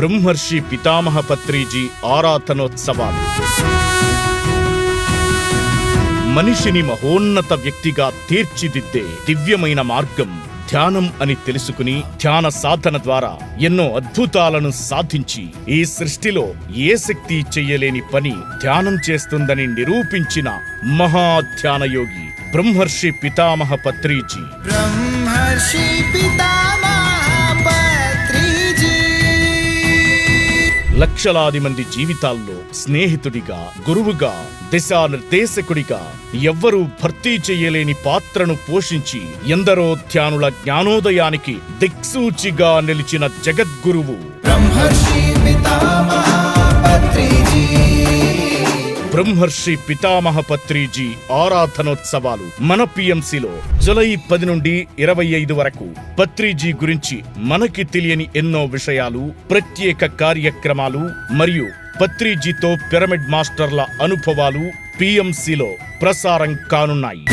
బ్రహ్మర్షి పితామహ పత్రిజీ ఆరాధనోత్సవాలు. మనిషిని మహోన్నత వ్యక్తిగా తీర్చిదిద్దే దివ్యమైన మార్గం ధ్యానం అని తెలుసుకుని ధ్యాన సాధన ద్వారా ఎన్నో అద్భుతాలను సాధించి ఈ సృష్టిలో ఏ శక్తి చెయ్యలేని పని ధ్యానం చేస్తుందని నిరూపించిన మహాధ్యాన యోగి బ్రహ్మర్షి పితామహ పత్రిజీ బ్రహ్మర్షి పితా లక్షలాది మంది జీవితాల్లో స్నేహితుడిగా గురువుగా దిశానిర్దేశకుడిగా ఎవ్వరూ భర్తీ చేయలేని పాత్రను పోషించి ఎందరో ధ్యానుల జ్ఞానోదయానికి దిక్సూచిగా నిలిచిన జగద్గురువు. బ్రహ్మర్షి బ్రహ్మర్షి పితామహ పత్రిజీ ఆరాధనోత్సవాలు మన పిఎంసిలో జులై పది నుండి ఇరవై ఐదు వరకు. పత్రిజీ గురించి మనకి తెలియని ఎన్నో విషయాలు ప్రత్యేక కార్యక్రమాలు మరియు పత్రిజీతో పిరమిడ్ మాస్టర్ల అనుభవాలు పిఎంసిలో ప్రసారం కానున్నాయి.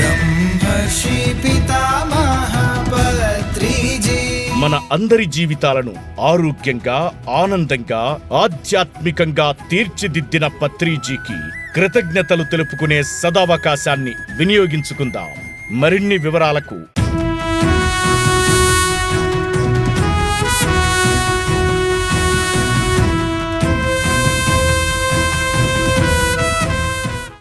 మన అందరి జీవితాలను ఆరోగ్యంగా ఆనందంగా ఆధ్యాత్మికంగా తీర్చిదిద్దిన పత్రిజీకి కృతజ్ఞతలు తెలుపుకునే సదావకాశాన్ని వినియోగించుకుందాం. మరిన్ని వివరాలకు